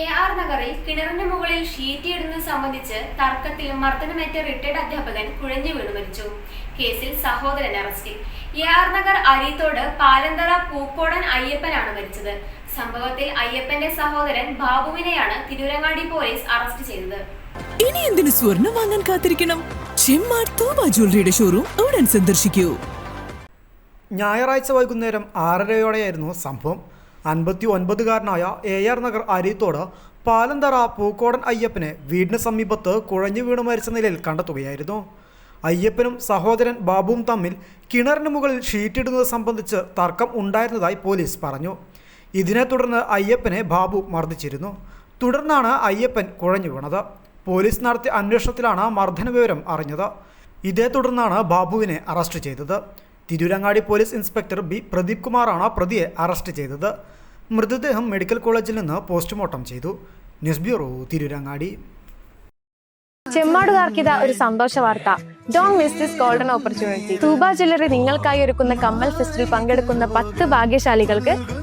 A R നഗറിൽ കിണറിന്റെ മുകളിൽ ഷീറ്റ് ഇടുന്നത് സംബന്ധിച്ച് തർക്കത്തിൽ മർദ്ദനമേറ്റ റിട്ടയർഡ് അധ്യാപകൻ കുഴഞ്ഞു വീണു മരിച്ചു. കേസിൽ സഹോദരൻ അറസ്റ്റിൽ. എ ആർ നഗർ അരീത്തോട് പാലന്തറ പൂക്കോടൻ അയ്യപ്പനാണ് മരിച്ചത്. സംഭവത്തിൽ അയ്യപ്പന്റെ സഹോദരൻ ബാബുവിനെയാണ് തിരൂരങ്ങാടി പോലീസ് അറസ്റ്റ് ചെയ്തത്. ഇനി എന്തിനു സ്വർണം വാങ്ങാൻ കാത്തിരിക്കണം? ചെമ്മാട് തോബ ജ്വല്ലറിയുടെ ഷോറൂം ഉടൻ സന്ദർശിക്കൂ. ഞായറാഴ്ച വൈകുന്നേരം ആറരയോടെയായിരുന്നു സംഭവം. അൻപത്തി ഒൻപതുകാരനായ എ ആർ നഗർ അരീത്തോട് പാലന്തറ പൂക്കോടൻ അയ്യപ്പനെ വീടിന് സമീപത്ത് കുഴഞ്ഞു വീണ് മരിച്ച നിലയിൽ കണ്ടെത്തുകയായിരുന്നു. അയ്യപ്പനും സഹോദരൻ ബാബുവും തമ്മിൽ കിണറിന് മുകളിൽ ഷീറ്റിടുന്നത് സംബന്ധിച്ച് തർക്കം ഉണ്ടായിരുന്നതായി പോലീസ് പറഞ്ഞു. ഇതിനെ തുടർന്ന് അയ്യപ്പനെ ബാബു മർദ്ദിച്ചിരുന്നു. തുടർന്നാണ് അയ്യപ്പൻ കുഴഞ്ഞു വീണത്. പോലീസ് നടത്തിയ അന്വേഷണത്തിലാണ് മർദ്ദന വിവരം അറിഞ്ഞത്. ഇതേ തുടർന്നാണ് ബാബുവിനെ അറസ്റ്റ് ചെയ്തത്. Tirurangadi police inspector B Pradeep കുമാറാണ് പ്രതിയെ അറസ്റ്റ് ചെയ്തത്. മൃതദേഹം മെഡിക്കൽ കോളേജിൽ നിന്ന് പോസ്റ്റ്മോർട്ടം ചെയ്തു. News bureau Tirurangadi. ചെമ്മാടുകാർക്കിത ഒരു സന്തോഷ വാർത്ത. Don't miss this golden opportunity Thooba jewellery നിങ്ങൾക്കായി ഒരുക്കുന്ന കമ്മൽ ഫെസ്റ്റിൽ പങ്കെടുക്കുന്ന പത്ത് ഭാഗ്യശാലികൾക്ക്